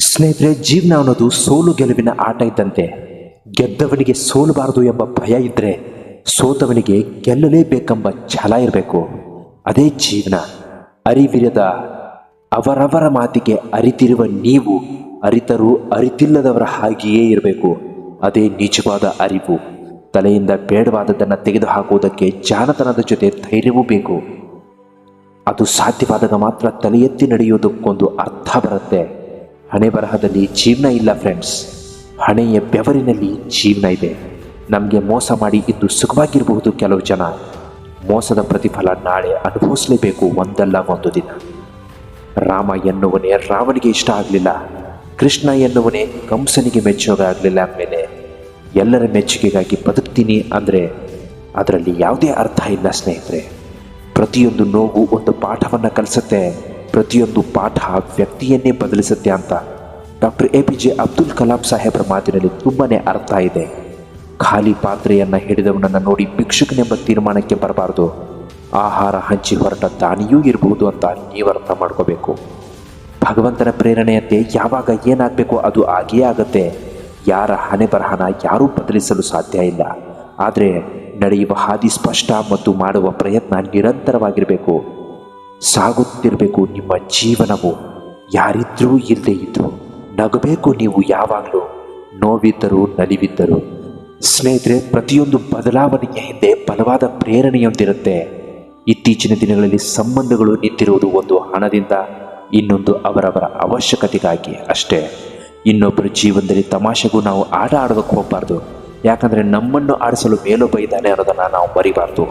ಸ್ನೇಹಿತರೆ, ಜೀವನ ಅನ್ನೋದು ಸೋಲು ಗೆಲುವಿನ ಆಟ ಇದ್ದಂತೆ. ಗೆದ್ದವನಿಗೆ ಸೋಲಬಾರದು ಎಂಬ ಭಯ ಇದ್ದರೆ ಸೋತವನಿಗೆ ಗೆಲ್ಲಲೇಬೇಕೆಂಬ ಛಲ ಇರಬೇಕು. ಅದೇ ಜೀವನ. ಅರಿವಿರದ ಅವರವರ ಮಾತಿಗೆ ಅರಿತಿರುವ ನೀವು ಅರಿತರೂ ಅರಿತಿಲ್ಲದವರ ಹಾಗೆಯೇ ಇರಬೇಕು. ಅದೇ ನಿಜವಾದ ಅರಿವು. ತಲೆಯಿಂದ ಬೇಡವಾದದ್ದನ್ನು ತೆಗೆದುಹಾಕುವುದಕ್ಕೆ ಜಾಣತನದ ಜೊತೆ ಧೈರ್ಯವೂ ಬೇಕು. ಅದು ಸಾಧ್ಯವಾದಾಗ ಮಾತ್ರ ತಲೆ ಎತ್ತಿ ನಡೆಯೋದಕ್ಕೊಂದು ಅರ್ಥ ಬರುತ್ತೆ. ಹಣೆ ಬರಹದಲ್ಲಿ ಜೀವನ ಇಲ್ಲ ಫ್ರೆಂಡ್ಸ್ ಹಣೆಯ ಬೆವರಿನಲ್ಲಿ ಜೀವನ ಇದೆ. ನಮಗೆ ಮೋಸ ಮಾಡಿ ಇದ್ದು ಸುಖವಾಗಿರಬಹುದು ಕೆಲವು ಜನ. ಮೋಸದ ಪ್ರತಿಫಲ ನಾಳೆ ಅನುಭವಿಸಲೇಬೇಕು ಒಂದಲ್ಲ ಒಂದು ದಿನ. ರಾಮ ಎನ್ನುವನೇ ರಾವಣಿಗೆ ಇಷ್ಟ ಆಗಲಿಲ್ಲ. ಕೃಷ್ಣ ಎನ್ನುವನೇ ಕಂಸನಿಗೆ ಮೆಚ್ಚೋಗ ಆಗಲಿಲ್ಲ ಆಮೇಲೆ ಎಲ್ಲರ ಮೆಚ್ಚುಗೆಗಾಗಿ ಬದುಕ್ತೀನಿ ಅಂದರೆ ಅದರಲ್ಲಿ ಯಾವುದೇ ಅರ್ಥ ಇಲ್ಲ ಸ್ನೇಹಿತರೆ. ಪ್ರತಿಯೊಂದು ನೋವು ಒಂದು ಪಾಠವನ್ನು ಕಲಿಸುತ್ತೆ. ಪ್ರತಿಯೊಂದು ಪಾಠ ವ್ಯಕ್ತಿಯನ್ನೇ ಬದಲಿಸುತ್ತೆ ಅಂತ doctor A P J Abdul Kalam ಸಾಹೇಬರ ಮಾತಿನಲ್ಲಿ ತುಂಬಾ ಅರ್ಥ ಇದೆ. ಖಾಲಿ ಪಾತ್ರೆಯನ್ನು ಹಿಡಿದವನನ್ನು ನೋಡಿ ಭಿಕ್ಷುಕನೆಂಬ ತೀರ್ಮಾನಕ್ಕೆ ಬರಬಾರ್ದು. ಆಹಾರ ಹಂಚಿ ಹೊರಟ ದಾನಿಯೂ ಇರಬಹುದು ಅಂತ ನೀವು ಅರ್ಥ ಮಾಡ್ಕೋಬೇಕು. ಭಗವಂತನ ಪ್ರೇರಣೆಯಂತೆ ಯಾವಾಗ ಏನಾಗಬೇಕು ಅದು ಆಗೇ ಆಗುತ್ತೆ. ಯಾರ ಹಣೆ ಬರಹನ ಯಾರೂ ಬದಲಿಸಲು ಸಾಧ್ಯ ಇಲ್ಲ. ಆದರೆ ನಡೆಯುವ ಹಾದಿ ಸ್ಪಷ್ಟ ಮತ್ತು ಮಾಡುವ ಪ್ರಯತ್ನ ನಿರಂತರವಾಗಿರಬೇಕು. ಸಾಗುತ್ತಿರಬೇಕು ನಿಮ್ಮ ಜೀವನವು ಯಾರಿದ್ರೂ ಇಲ್ಲದೆ ಇದ್ರು. ನಗಬೇಕು ನೀವು ಯಾವಾಗಲೂ. ನೋವಿದ್ದರೂ ನಲಿವಿದ್ದರೂ. ಸ್ನೇಹಿತರೆ, ಪ್ರತಿಯೊಂದು ಬದಲಾವಣೆಯ ಹಿಂದೆ ಬಲವಾದ ಪ್ರೇರಣೆಯೊಂದಿರುತ್ತೆ. ಇತ್ತೀಚಿನ ದಿನಗಳಲ್ಲಿ ಸಂಬಂಧಗಳು ನಿಂತಿರುವುದು ಒಂದು ಹಣದಿಂದ ಇನ್ನೊಂದು ಅವರವರ ಅವಶ್ಯಕತೆಗಾಗಿ ಅಷ್ಟೇ. ಇನ್ನೊಬ್ಬರ ಜೀವನದಲ್ಲಿ ತಮಾಷೆಗೂ ನಾವು ಆಟ ಆಡೋದಕ್ಕೆ ಹೋಗಬಾರ್ದು. ಯಾಕಂದರೆ ನಮ್ಮನ್ನು ಆಡಿಸಲು ಮೇಲೊಬ್ಬ ಇದ್ದಾನೆ ಅನ್ನೋದನ್ನು ನಾವು ಮರಿಬಾರ್ದು.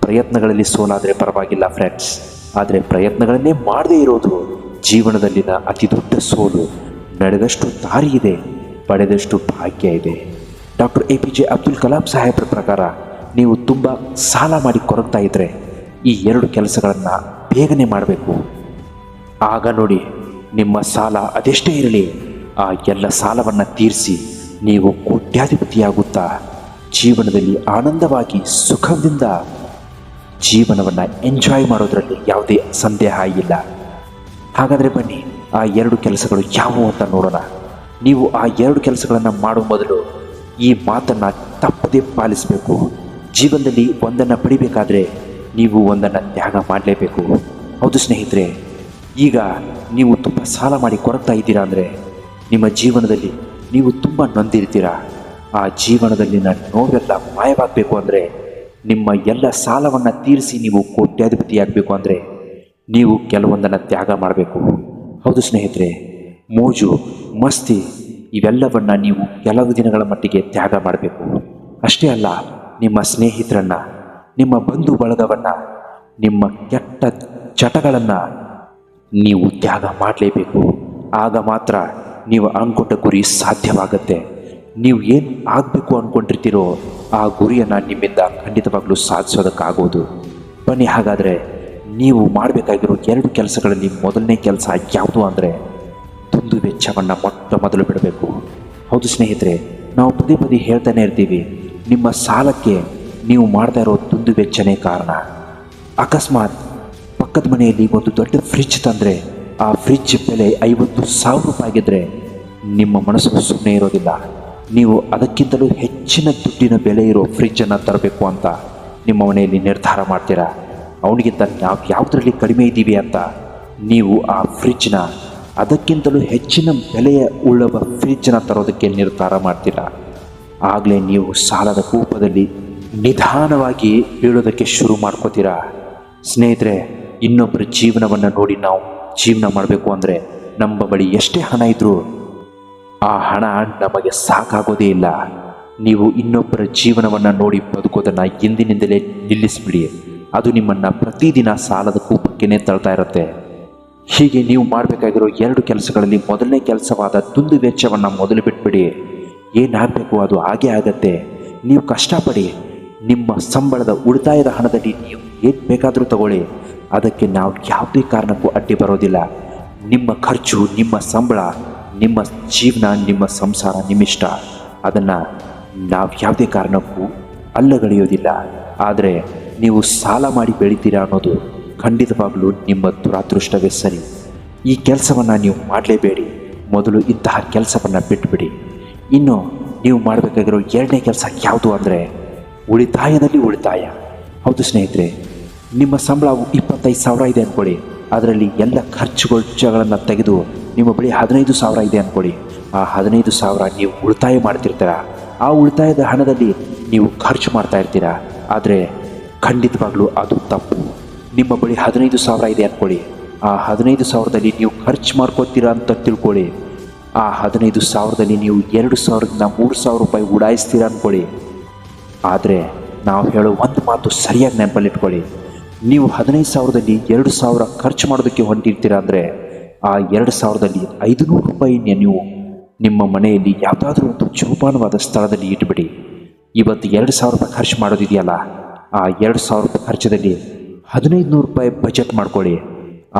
ಪ್ರಯತ್ನಗಳಲ್ಲಿ ಸೋಲಾದರೆ ಪರವಾಗಿಲ್ಲ ಫ್ರೆಂಡ್ಸ್ ಆದರೆ ಪ್ರಯತ್ನಗಳನ್ನೇ ಮಾಡದೇ ಇರೋದು ಜೀವನದಲ್ಲಿನ ಅತಿ ದೊಡ್ಡ ಸೋಲು. ನಡೆದಷ್ಟು ದಾರಿ ಇದೆ, ಪಡೆದಷ್ಟು ಭಾಗ್ಯ ಇದೆ. Doctor A P J Abdul Kalam ಸಾಹೇಬ್ರ ಪ್ರಕಾರ ನೀವು ತುಂಬ ಸಾಲ ಮಾಡಿ ಕೊರಗ್ತಾ ಇದ್ದರೆ ಈ ಎರಡು ಕೆಲಸಗಳನ್ನು ಬೇಗನೆ ಮಾಡಬೇಕು. ಆಗ ನೋಡಿ, ನಿಮ್ಮ ಸಾಲ ಅದೆಷ್ಟೇ ಇರಲಿ, ಆ ಎಲ್ಲ ಸಾಲವನ್ನು ತೀರಿಸಿ ನೀವು ಕೋಟ್ಯಾಧಿಪತಿಯಾಗುತ್ತಾ ಜೀವನದಲ್ಲಿ ಆನಂದವಾಗಿ ಸುಖದಿಂದ ಜೀವನವನ್ನು ಎಂಜಾಯ್ ಮಾಡೋದರಲ್ಲಿ ಯಾವುದೇ ಸಂದೇಹ ಇಲ್ಲ. ಹಾಗಾದರೆ ಬನ್ನಿ, ಆ ಎರಡು ಕೆಲಸಗಳು ಯಾವುವು ಅಂತ ನೋಡೋಣ. ನೀವು ಆ ಎರಡು ಕೆಲಸಗಳನ್ನು ಮಾಡುವ ಮೊದಲು ಈ ಮಾತನ್ನು ತಪ್ಪದೇ ಪಾಲಿಸಬೇಕು. ಜೀವನದಲ್ಲಿ ಒಂದನ್ನು ಪಡಿಬೇಕಾದ್ರೆ ನೀವು ಒಂದನ್ನು ತ್ಯಾಗ ಮಾಡಲೇಬೇಕು. ಹೌದು ಸ್ನೇಹಿತರೆ, ಈಗ ನೀವು ತುಂಬ ಸಾಲ ಮಾಡಿ ಕೊರಗ್ತಾ ಇದ್ದೀರಾ ಅಂದರೆ ನಿಮ್ಮ ಜೀವನದಲ್ಲಿ ನೀವು ತುಂಬ ನೊಂದಿರ್ತೀರಾ? ಆ ಜೀವನದಲ್ಲಿನ ನೋವೆಲ್ಲ ಮಾಯವಾಗಬೇಕು ಅಂದರೆ ನಿಮ್ಮ ಎಲ್ಲ ಸಾಲವನ್ನು ತೀರಿಸಿ ನೀವು ಕೋಟ್ಯಾಧಿಪತಿಯಾಗಬೇಕು ಅಂದರೆ ನೀವು ಕೆಲವೊಂದನ್ನು ತ್ಯಾಗ ಮಾಡಬೇಕು. ಹೌದು ಸ್ನೇಹಿತರೆ, ಮೋಜು, ಮಸ್ತಿ ಇವೆಲ್ಲವನ್ನು ನೀವು ಕೆಲವು ದಿನಗಳ ಮಟ್ಟಿಗೆ ತ್ಯಾಗ ಮಾಡಬೇಕು. ಅಷ್ಟೇ ಅಲ್ಲ, ನಿಮ್ಮ ಸ್ನೇಹಿತರನ್ನು, ನಿಮ್ಮ ಬಂಧು ಬಳಗವನ್ನು, ನಿಮ್ಮ ಕೆಟ್ಟ ಚಟಗಳನ್ನು ನೀವು ತ್ಯಾಗ ಮಾಡಲೇಬೇಕು. ಆಗ ಮಾತ್ರ ನೀವು ಅಂದ್ಕೊಂಡ ಗುರಿ ಸಾಧ್ಯವಾಗುತ್ತೆ. ನೀವು ಏನು ಆಗಬೇಕು ಅಂದ್ಕೊಂಡಿರ್ತೀರೋ ಆ ಗುರಿಯನ್ನು ನಿಮ್ಮಿಂದ ಖಂಡಿತವಾಗ್ಲೂ ಸಾಧಿಸೋದಕ್ಕಾಗೋದು. ಬನ್ನಿ, ಹಾಗಾದರೆ ನೀವು ಮಾಡಬೇಕಾಗಿರೋ ಎರಡು ಕೆಲಸಗಳಲ್ಲಿ ಮೊದಲನೇ ಕೆಲಸ ಯಾವುದು ಅಂದರೆ ತುಂದು ವೆಚ್ಚವನ್ನು ಮೊಟ್ಟ ಮೊದಲು ಬಿಡಬೇಕು. ಹೌದು ಸ್ನೇಹಿತರೆ, ನಾವು ಪದೇ ಪದೇ ಹೇಳ್ತಾನೆ ಇರ್ತೀವಿ, ನಿಮ್ಮ ಸಾಲಕ್ಕೆ ನೀವು ಮಾಡ್ತಾ ಇರೋ ತುಂದು ವೆಚ್ಚನೇ ಕಾರಣ. ಅಕಸ್ಮಾತ್ ಪಕ್ಕದ ಮನೆಯಲ್ಲಿ ಒಂದು ದೊಡ್ಡ ಫ್ರಿಡ್ಜ್ ತಂದರೆ, ಆ ಫ್ರಿಡ್ಜ್ ಬೆಲೆ ಐವತ್ತು ಸಾವಿರ ರೂಪಾಯಿ ಆಗಿದ್ದರೆ ನಿಮ್ಮ ಮನಸ್ಸು ಸುಮ್ಮನೆ ಇರೋದಿಲ್ಲ. ನೀವು ಅದಕ್ಕಿಂತಲೂ ಹೆಚ್ಚಿನ ದುಡ್ಡಿನ ಬೆಲೆ ಇರೋ ಫ್ರಿಜ್ಜನ್ನು ತರಬೇಕು ಅಂತ ನಿಮ್ಮ ಮನೆಯಲ್ಲಿ ನಿರ್ಧಾರ ಮಾಡ್ತೀರಾ? ಅವನಿಗಿಂತ ನಾವು ಯಾವುದರಲ್ಲಿ ಕಡಿಮೆ ಇದ್ದೀವಿ ಅಂತ ನೀವು ಆ ಫ್ರಿಜ್ನ ಅದಕ್ಕಿಂತಲೂ ಹೆಚ್ಚಿನ ಬೆಲೆಯ ಉಳ್ಳವ ಫ್ರಿಜ್ಜನ್ನು ತರೋದಕ್ಕೆ ನಿರ್ಧಾರ ಮಾಡ್ತೀರಾ? ಆಗಲೇ ನೀವು ಸಾಲದ ಕೂಪದಲ್ಲಿ ನಿಧಾನವಾಗಿ ಬೀಳೋದಕ್ಕೆ ಶುರು ಮಾಡ್ಕೋತೀರಾ? ಸ್ನೇಹಿತರೆ ಇನ್ನೊಬ್ಬರ ಜೀವನವನ್ನು ನೋಡಿ ನಾವು ಜೀವನ ಮಾಡಬೇಕು ಅಂದರೆ ನಮ್ಮ ಬಳಿ ಎಷ್ಟೇ ಹಣ ಇದ್ದರೂ ಆ ಹಣ ನಮಗೆ ಸಾಕಾಗೋದೇ ಇಲ್ಲ. ನೀವು ಇನ್ನೊಬ್ಬರ ಜೀವನವನ್ನು ನೋಡಿ ಬದುಕೋದನ್ನು ಎಂದಿನಿಂದಲೇ ನಿಲ್ಲಿಸಿಬಿಡಿ. ಅದು ನಿಮ್ಮನ್ನು ಪ್ರತಿದಿನ ಸಾಲದ ಕೂಪಕ್ಕೇ ತಳ್ತಾ ಇರುತ್ತೆ. ಹೀಗೆ ನೀವು ಮಾಡಬೇಕಾಗಿರೋ ಎರಡು ಕೆಲಸಗಳಲ್ಲಿ ಮೊದಲನೇ ಕೆಲಸವಾದ ತುಂದು ವೆಚ್ಚವನ್ನು ಮೊದಲು ಬಿಟ್ಬಿಡಿ. ಏನಾಗಬೇಕು ಅದು ಹಾಗೇ ಆಗತ್ತೆ. ನೀವು ಕಷ್ಟಪಡಿ, ನಿಮ್ಮ ಸಂಬಳದ ಉಳಿತಾಯದ ಹಣದಲ್ಲಿ ನೀವು ಏನು ಬೇಕಾದರೂ ತಗೊಳ್ಳಿ. ಅದಕ್ಕೆ ನಾವು ಯಾವುದೇ ಕಾರಣಕ್ಕೂ ಅಡ್ಡಿ ಬರೋದಿಲ್ಲ. ನಿಮ್ಮ ಖರ್ಚು, ನಿಮ್ಮ ಸಂಬಳ ನಿಮ್ಮ ಜೀವನ, ನಿಮ್ಮ ಸಂಸಾರ ನಿಮ್ಮಿಷ್ಟ ಅದನ್ನು ನಾವು ಯಾವುದೇ ಕಾರಣಕ್ಕೂ ಅಲ್ಲಗಳೆಯೋದಿಲ್ಲ. ಆದರೆ ನೀವು ಸಾಲ ಮಾಡಿ ಬೆಳಿತೀರಾ ಅನ್ನೋದು ಖಂಡಿತವಾಗಲೂ ನಿಮ್ಮ ದುರಾದೃಷ್ಟವೇ ಸರಿ. ಈ ಕೆಲಸವನ್ನು ನೀವು ಮಾಡಲೇಬೇಡಿ. ಮೊದಲು ಇಂತಹ ಕೆಲಸವನ್ನು ಬಿಟ್ಟುಬಿಡಿ ಇನ್ನು ನೀವು ಮಾಡಬೇಕಾಗಿರೋ ಎರಡನೇ ಕೆಲಸ ಯಾವುದು ಅಂದರೆ ಉಳಿತಾಯದಲ್ಲಿ ಉಳಿತಾಯ. ಹೌದು ಸ್ನೇಹಿತರೆ, ನಿಮ್ಮ ಸಂಬಳವು ಇಪ್ಪತ್ತೈದು ಸಾವಿರ ಇದೆ ಅಂದ್ಕೊಳ್ಳಿ ಅದರಲ್ಲಿ ಎಲ್ಲ ಖರ್ಚುಗಳನ್ನು ತೆಗೆದು ನಿಮ್ಮ ಬಳಿ ಹದಿನೈದು ಸಾವಿರ ಇದೆ ಅಂದ್ಕೊಳ್ಳಿ ಆ ಹದಿನೈದು ಸಾವಿರ ನೀವು ಉಳಿತಾಯ ಮಾಡ್ತಿರ್ತೀರ? ಆ ಉಳಿತಾಯದ ಹಣದಲ್ಲಿ ನೀವು ಖರ್ಚು ಮಾಡ್ತಾ ಇರ್ತೀರ? ಆದರೆ ಖಂಡಿತವಾಗ್ಲೂ ಅದು ತಪ್ಪು. ನಿಮ್ಮ ಬಳಿ ಹದಿನೈದು ಸಾವಿರ ಇದೆ ಅಂದ್ಕೊಳ್ಳಿ ಆ ಹದಿನೈದು ಸಾವಿರದಲ್ಲಿ ನೀವು ಖರ್ಚು ಮಾಡ್ಕೋತೀರಾ ಅಂತ ತಿಳ್ಕೊಳ್ಳಿ. ಆ ಹದಿನೈದು ಸಾವಿರದಲ್ಲಿ ನೀವು ಎರಡು ಸಾವಿರದಿಂದ ಮೂರು ಸಾವಿರ ರೂಪಾಯಿ ಉಡಾಯಿಸ್ತೀರ ಅಂದ್ಕೊಳ್ಳಿ ಆದರೆ ನಾವು ಹೇಳೋ ಒಂದು ಮಾತು ಸರಿಯಾಗಿ ನೆನಪಲ್ಲಿಟ್ಕೊಳ್ಳಿ. ನೀವು ಹದಿನೈದು ಸಾವಿರದಲ್ಲಿ ಎರಡು ಸಾವಿರ ಖರ್ಚು ಮಾಡೋದಕ್ಕೆ ಹೊಂಟಿರ್ತೀರ ಅಂದರೆ ಆ ಎರಡು ಸಾವಿರದಲ್ಲಿ ಐದುನೂರು ರೂಪಾಯಿಯನ್ನು ನೀವು ನಿಮ್ಮ ಮನೆಯಲ್ಲಿ ಯಾವುದಾದ್ರೂ ಒಂದು ಜೋಪಾನವಾದ ಸ್ಥಳದಲ್ಲಿ ಇಟ್ಬಿಡಿ. ಇವತ್ತು ಎರಡು ಸಾವಿರ ರೂಪಾಯಿ ಖರ್ಚು ಮಾಡೋದಿದೆಯಲ್ಲ, ಆ ಎರಡು ಸಾವಿರ ರೂಪಾಯಿ ಖರ್ಚದಲ್ಲಿ ಹದಿನೈದು ನೂರು ರೂಪಾಯಿ ಬಜೆಟ್ ಮಾಡ್ಕೊಳ್ಳಿ.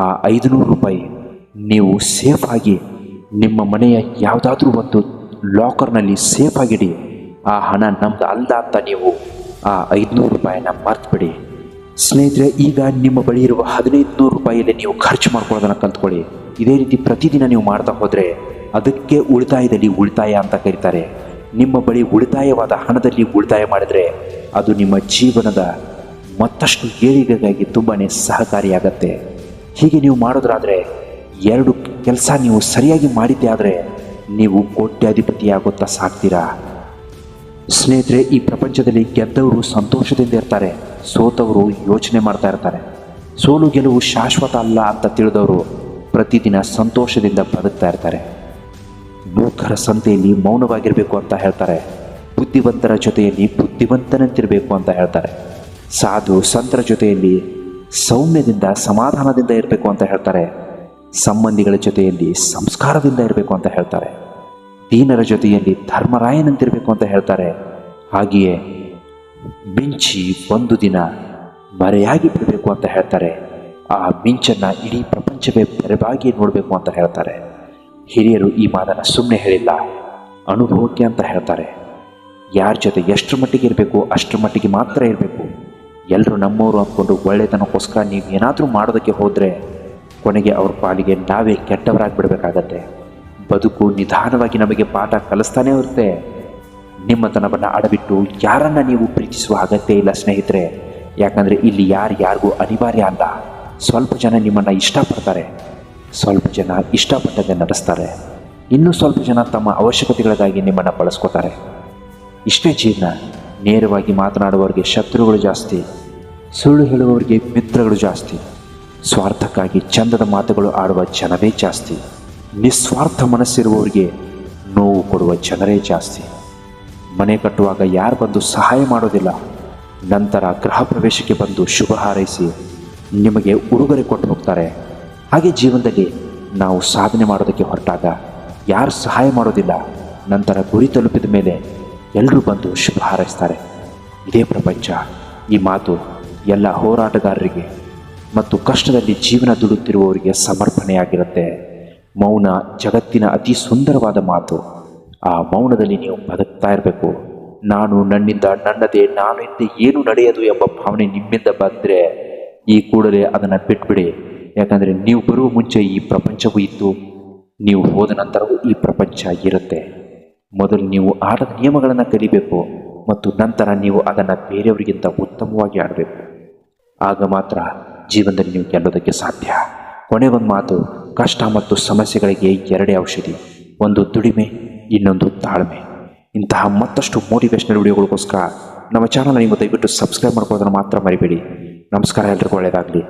ಆ ಐದುನೂರು ರೂಪಾಯಿ ನೀವು ಸೇಫಾಗಿ ನಿಮ್ಮ ಮನೆಯ ಯಾವುದಾದ್ರೂ ಒಂದು ಲಾಕರ್ನಲ್ಲಿ ಸೇಫ್ ಆಗಿಡಿ. ಆ ಹಣ ನಮ್ದು ಅಲ್ಲ ಅಂತ ನೀವು ಆ ಐದುನೂರು ರೂಪಾಯಿನ ಮರ್ತುಬಿಡಿ. ಸ್ನೇಹಿತರೆ, ಈಗ ನಿಮ್ಮ ಬಳಿ ಇರುವ ಹದಿನೈದು ನೂರು ರೂಪಾಯಿಯಲ್ಲಿ ನೀವು ಖರ್ಚು ಮಾಡ್ಕೊಳ್ಳೋದನ್ನು ಕಲ್ತ್ಕೊಳ್ಳಿ ಇದೇ ರೀತಿ ಪ್ರತಿದಿನ ನೀವು ಮಾಡ್ತಾ ಹೋದರೆ ಅದಕ್ಕೆ ಉಳಿತಾಯದಲ್ಲಿ ಉಳಿತಾಯ ಅಂತ ಕರೀತಾರೆ. ನಿಮ್ಮ ಬಳಿ ಉಳಿತಾಯವಾದ ಹಣದಲ್ಲಿ ಉಳಿತಾಯ ಮಾಡಿದರೆ ಅದು ನಿಮ್ಮ ಜೀವನದ ಮತ್ತಷ್ಟು ಏಳಿಗೆಗಾಗಿ ತುಂಬಾ ಸಹಕಾರಿಯಾಗತ್ತೆ. ಹೀಗೆ ನೀವು ಮಾಡೋದ್ರಾದರೆ ಎರಡು ಕೆಲಸ ನೀವು ಸರಿಯಾಗಿ ಮಾಡಿದ್ದೆ ಆದರೆ ನೀವು ಕೋಟ್ಯಾಧಿಪತಿಯಾಗುತ್ತಾ ಸಾಕ್ತೀರಾ? ಸ್ನೇಹಿತರೆ, ಈ ಪ್ರಪಂಚದಲ್ಲಿ ಗೆದ್ದವರು ಸಂತೋಷದಿಂದ ಇರ್ತಾರೆ, ಸೋತವರು ಯೋಚನೆ ಮಾಡ್ತಾ ಇರ್ತಾರೆ. ಸೋಲು ಗೆಲುವು ಶಾಶ್ವತ ಅಲ್ಲ ಅಂತ ತಿಳಿದವರು ಪ್ರತಿದಿನ ಸಂತೋಷದಿಂದ ಬದುಕ್ತಾ ಇರ್ತಾರೆ. ಮೂರ್ಖರ ಸಂತೆಯಲ್ಲಿ ಮೌನವಾಗಿರಬೇಕು ಅಂತ ಹೇಳ್ತಾರೆ. ಬುದ್ಧಿವಂತರ ಜೊತೆಯಲ್ಲಿ ಬುದ್ಧಿವಂತನಂತಿರಬೇಕು ಅಂತ ಹೇಳ್ತಾರೆ. ಸಾಧು ಸಂತರ ಜೊತೆಯಲ್ಲಿ ಸೌಮ್ಯದಿಂದ, ಸಮಾಧಾನದಿಂದ ಇರಬೇಕು ಅಂತ ಹೇಳ್ತಾರೆ. ಸಂಬಂಧಿಗಳ ಜೊತೆಯಲ್ಲಿ ಸಂಸ್ಕಾರದಿಂದ ಇರಬೇಕು ಅಂತ ಹೇಳ್ತಾರೆ. ದೀನರ ಜೊತೆಯಲ್ಲಿ ಧರ್ಮರಾಯನಂತಿರಬೇಕು ಅಂತ ಹೇಳ್ತಾರೆ. ಹಾಗೆಯೇ ಮಿಂಚಿ ಒಂದು ದಿನ ಮರೆಯಾಗಿ ಬಿಡಬೇಕು ಅಂತ ಹೇಳ್ತಾರೆ. ಆ ಮಿಂಚನ್ನು ಇಡೀ ಪ್ರಪಂಚವೇ ಬೆರವಾಗಿ ನೋಡಬೇಕು ಅಂತ ಹೇಳ್ತಾರೆ. ಹಿರಿಯರು ಈ ಮಾತನ್ನು ಸುಮ್ಮನೆ ಹೇಳಿಲ್ಲ. ಅನುಭವಕ್ಕೆ ಅಂತ ಹೇಳ್ತಾರೆ. ಯಾರ ಜೊತೆ ಎಷ್ಟು ಮಟ್ಟಿಗೆ ಇರಬೇಕು, ಅಷ್ಟರ ಮಟ್ಟಿಗೆ ಮಾತ್ರ ಇರಬೇಕು. ಎಲ್ಲರೂ ನಮ್ಮವರು ಅಂದ್ಕೊಂಡು ಒಳ್ಳೆತನಕ್ಕೋಸ್ಕರ ನೀವು ಏನಾದರೂ ಮಾಡೋದಕ್ಕೆ ಹೋದರೆ ಕೊನೆಗೆ ಅವ್ರ ಪಾಲಿಗೆ ನಾವೇ ಕೆಟ್ಟವರಾಗಿಬಿಡಬೇಕಾಗತ್ತೆ. ಬದುಕು ನಿಧಾನವಾಗಿ ನಮಗೆ ಪಾಠ ಕಲಿಸ್ತಾನೇ ಇರುತ್ತೆ. ನಿಮ್ಮತನವನ್ನು ಅಡಬಿಟ್ಟು ಯಾರನ್ನು ನೀವು ಪ್ರೀತಿಸುವ ಅಗತ್ಯ ಇಲ್ಲ ಸ್ನೇಹಿತರೆ. ಯಾಕಂದರೆ ಇಲ್ಲಿ ಯಾರು ಯಾರಿಗೂ ಅನಿವಾರ್ಯ ಅಲ್ಲ. ಸ್ವಲ್ಪ ಜನ ನಿಮ್ಮನ್ನು ಇಷ್ಟಪಡ್ತಾರೆ. ಸ್ವಲ್ಪ ಜನ ಇಷ್ಟಪಟ್ಟದೆ ನಡೆಸ್ತಾರೆ. ಇನ್ನೂ ಸ್ವಲ್ಪ ಜನ ತಮ್ಮ ಅವಶ್ಯಕತೆಗಳಿಗಾಗಿ ನಿಮ್ಮನ್ನು ಬಳಸ್ಕೋತಾರೆ. ಇಷ್ಟೇ ಜೀವನ, ನೇರವಾಗಿ ಮಾತನಾಡುವವರಿಗೆ ಶತ್ರುಗಳು ಜಾಸ್ತಿ, ಸುಳ್ಳು ಹೇಳುವವರಿಗೆ ಮಿತ್ರಗಳು ಜಾಸ್ತಿ, ಸ್ವಾರ್ಥಕ್ಕಾಗಿ ಚಂದದ ಮಾತುಗಳು ಆಡುವ ಜನವೇ ಜಾಸ್ತಿ, ನಿಸ್ವಾರ್ಥ ಮನಸ್ಸಿರುವವರಿಗೆ ನೋವು ಕೊಡುವ ಜನರೇ ಜಾಸ್ತಿ. ಮನೆ ಕಟ್ಟುವಾಗ ಯಾರು ಬಂದು ಸಹಾಯ ಮಾಡೋದಿಲ್ಲ, ನಂತರ ಗೃಹ ಪ್ರವೇಶಕ್ಕೆ ಬಂದು ಶುಭ ಹಾರೈಸಿ ನಿಮಗೆ ಉಡುಗೊರೆ ಕೊಟ್ಟು ಹೋಗ್ತಾರೆ. ಹಾಗೆ ಜೀವನದಲ್ಲಿ ನಾವು ಸಾಧನೆ ಮಾಡೋದಕ್ಕೆ ಹೊರಟಾಗ ಯಾರು ಸಹಾಯ ಮಾಡೋದಿಲ್ಲ. ನಂತರ ಗುರಿ ತಲುಪಿದ ಮೇಲೆ ಎಲ್ಲರೂ ಬಂದು ಶುಭ ಹಾರೈಸ್ತಾರೆ. ಇದೇ ಪ್ರಪಂಚ, ಈ ಮಾತು ಎಲ್ಲ ಹೋರಾಟಗಾರರಿಗೆ ಮತ್ತು ಕಷ್ಟದಲ್ಲಿ ಜೀವನ ದುಡುತ್ತಿರುವವರಿಗೆ ಸಮರ್ಪಣೆಯಾಗಿರುತ್ತೆ. ಮೌನ ಜಗತ್ತಿನ ಅತಿ ಸುಂದರವಾದ ಮಾತು. ಆ ಮೌನದಲ್ಲಿ ನೀವು ಬದುಕ್ತಾ ಇರಬೇಕು. ನಾನು ನನ್ನಿಂದ ನನ್ನದೇ, ನಾನು ಹಿಂದೆ ಏನು ನಡೆಯದು ಎಂಬ ಭಾವನೆ ನಿಮ್ಮಿಂದ ಬಂದರೆ ಈ ಕೂಡಲೇ ಅದನ್ನು ಬಿಟ್ಬಿಡಿ. ಯಾಕಂದರೆ ನೀವು ಬರುವ ಮುಂಚೆ ಈ ಪ್ರಪಂಚವೂ ಇತ್ತು, ನೀವು ಹೋದ ನಂತರವೂ ಈ ಪ್ರಪಂಚ ಇರುತ್ತೆ. ಮೊದಲು ನೀವು ಆಟದ ನಿಯಮಗಳನ್ನು ಕಲಿಬೇಕು ಮತ್ತು ನಂತರ ನೀವು ಅದನ್ನು ಬೇರೆಯವರಿಗಿಂತ ಉತ್ತಮವಾಗಿ ಆಡಬೇಕು. ಆಗ ಮಾತ್ರ ಜೀವನದಲ್ಲಿ ನೀವು ಗೆಲ್ಲೋದಕ್ಕೆ ಸಾಧ್ಯ. ಕೊನೆಗೊಂದು ಮಾತು, ಕಷ್ಟ ಮತ್ತು ಸಮಸ್ಯೆಗಳಿಗೆ ಎರಡೇ ಔಷಧಿ, ಒಂದು ದುಡಿಮೆ, ಇನ್ನೊಂದು ತಾಳ್ಮೆ. ಇಂತಹ ಮತ್ತಷ್ಟು ಮೋಟಿವೇಶ್ನಲ್ ವಿಡಿಯೋಗಳಿಗೋಸ್ಕರ ನಮ್ಮ ಚಾನಲ್ ನೀವು ದಯವಿಟ್ಟು ಸಬ್ಸ್ಕ್ರೈಬ್ ಮಾಡ್ಕೊಳ್ಳೋದನ್ನು ಮಾತ್ರ ಮರಿಬೇಡಿ. ನಮಸ್ಕಾರ ಎಲ್ರಿಗೂ ಒಳ್ಳೆಯದಾಗಲಿ